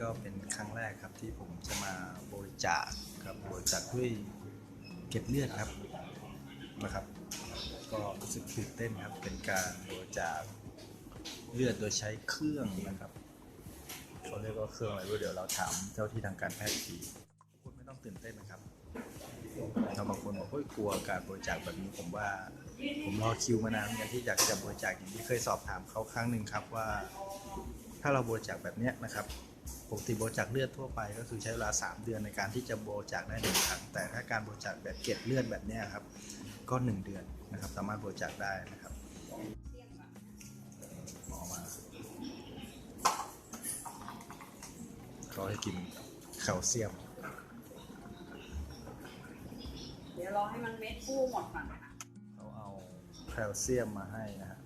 ก็เป็นครั้งแรกครับที่ผมจะมาบริจาคครับบริจาคด้วยเกล็ดเลือดครับนะครับ ก็รู้สึกตื่นเต้นครับ เป็นการบริจาคเลือดโดยใช้เครื่องนะครับเขาเรียกว่าเครื่องอะไรรู้เดี๋ยวเราถามเจ้าที่ทางการแพทย์ทีคุณไม่ต้องตื่นเต้นนะครับถ้าบางคนบอกเฮ้ยกลัวการบริจาคแบบนี้ผมว่า ผมรอคิวมานานเหมือนกันที่อยากจะบริจาคอย่างที่เคยสอบถามเขาครั้งหนึ่งครับว่า ถ้าเราบริจาคแบบเนี้ยนะครับปกติบริจาคเลือดทั่วไปก็คือใช้เวลา 3 เดือนในการที่จะบริจาคได้หนึ่งครั้งแต่ถ้าการบริจาคแบบเกล็ดเลือดแบบเนี้ยครับก็ 1 เดือนนะครับ สามารถบริจาคได้นะครับหมอมาเขาให้กินแคลเซียม เดี๋ยวรอให้มันเม็ดฟูหมดก่อนนะคะเขาเอาแคลเซียมมาให้นะฮะ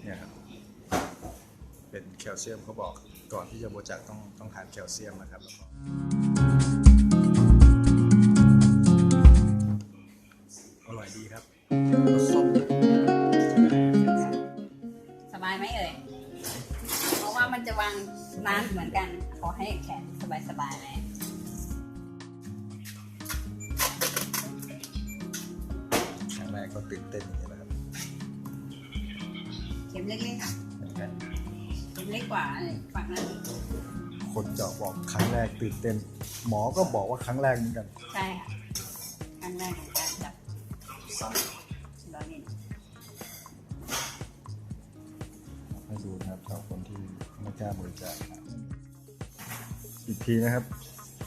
เนี่ยครับ เป็นแคลเซียมเขาบอกก่อนที่จะบริจาคต้องต้องทานแคลเซียมนะครับแล้วก็อร่อยดีครับรสส้มสบายไหมเอ่ยเพราะว่ามันจะวางนานเหมือนกันขอให้แขนสบายๆไหมครั้งแรกก็ตื่นเต้นอย่างนี้แหละครับเข็มเล็กเหมือนกันๆ เข็มเล็กกว่าฝั่งนั้นคนเจาะบอกครั้งแรกตื่นเต้นหมอก็บอกว่าครั้งแรกเหมือนกันใช่ค่ะครั้งแรกของการจับลอรินให้ดูนะครับสำหรับคนที่ไม่กล้าบริจาคอีกทีนะครับ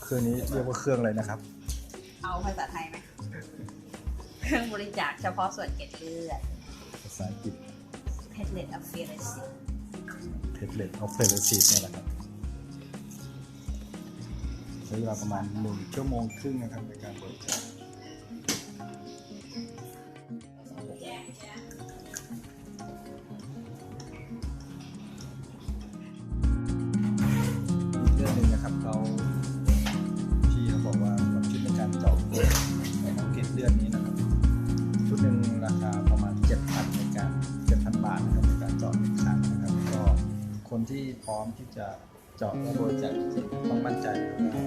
เครื่องนี้เรียกว่าเครื่องอะไรนะครับ เอาภาษาไทยไหมเครื่องบริจาคเฉพาะส่วนเกล็ดเลือดภาษาอังกฤษเพทเลตอ f เฟรเทสเลตออฟเฟลซีเนี่ยแหละครับใช้เวลาประมาณหนึ่งชั่วโมงครึ่งนะครับในการบริกาค คนที่พร้อมที่จะเจาะและบริจาคจริงๆต้องมั่นใจว่าเป็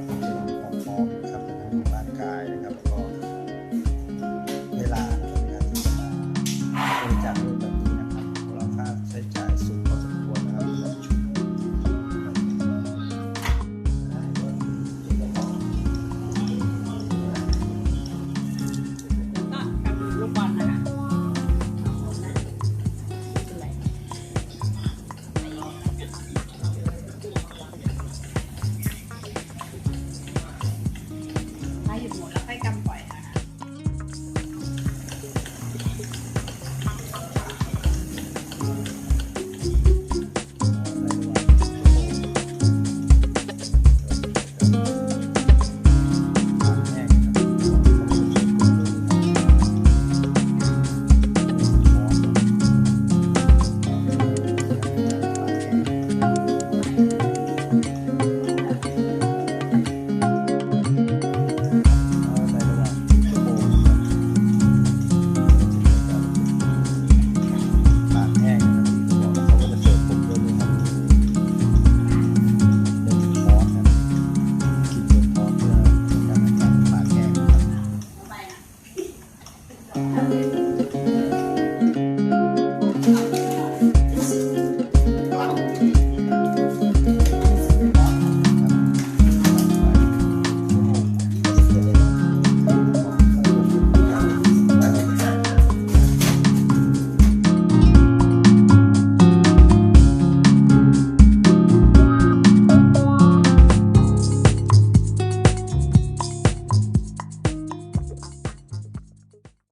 นของพร้อมนะครับทั้งทางร่างกายนะครับแล้วก็